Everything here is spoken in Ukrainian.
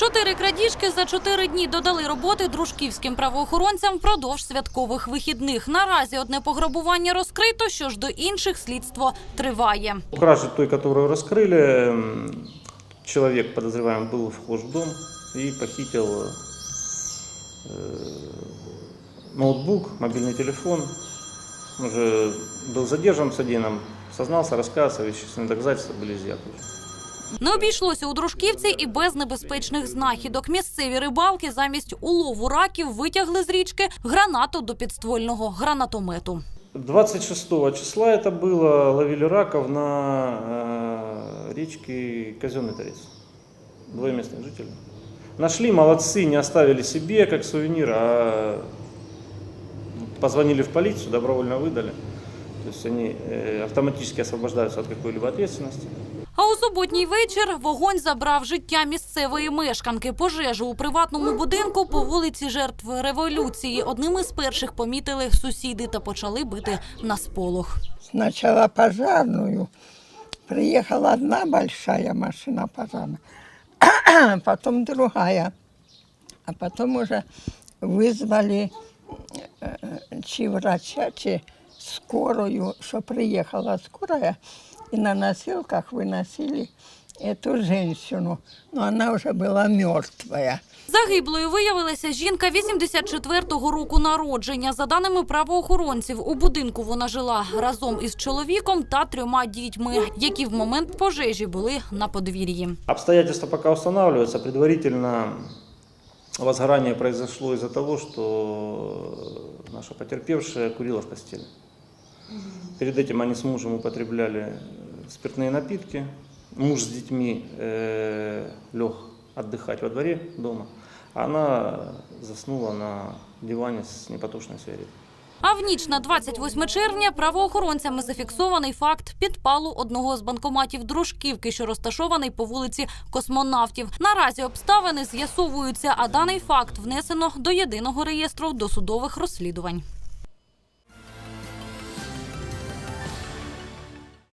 Чотири крадіжки за чотири дні додали роботи дружківським правоохоронцям впродовж святкових вихідних. Наразі одне пограбування розкрито, що ж до інших слідство триває. Кражи той, которую раскрыли, м, человек, подозреваемый, был вхож в дом и похитил э, ноутбук, мобильный телефон. Он уже был задержан судейным, сознался, раскаялся, вещественные доказательства были изъяты. уже. Не обійшлося у дружківці і без небезпечних знахідок. Місцеві рибалки замість улову раків витягли з річки гранату до підствольного гранатомету. 26 числа это было, ловили раков на э, речке Казенный Торец. Двое местных жителей. Нашли, молодцы, не оставили себе как сувенир, а позвонили в полицию, добровольно выдали. То есть они э, автоматически освобождаются от какой-либо ответственности. А у суботній вечір вогонь забрав життя місцевої мешканки. Пожежу у приватному будинку по вулиці жертв революції. Одним із перших помітили сусіди та почали бити на сполох. Сначала пожарную. Приехала одна большая машина пожарная, потом другая. А потом уже вызвали э, чи врача, чи скорую, что приехала скорая, и на носилках выносили эту женщину. Но она уже была мертвая. Загиблою виявилася жінка 84-го року народження. За даними правоохоронців, у будинку вона жила разом із чоловіком та трьома дітьми, які в момент пожежі були на подвір'ї. Обстоятельства пока устанавливаются. Предварительно возгорание произошло из-за того, что наша потерпевшая курила в постели. Перед этим они с мужем употребляли спиртные напитки. Муж с детьми э, лег отдыхать во дворе дома, а она заснула на диване с непотушенной сигаретой. А в ніч на 28 червня правоохоронцями зафіксований факт підпалу одного з банкоматів Дружківки, що розташований по вулиці Космонавтів. Наразі обставини з'ясовуються, а даний факт внесено до єдиного реєстру досудових розслідувань.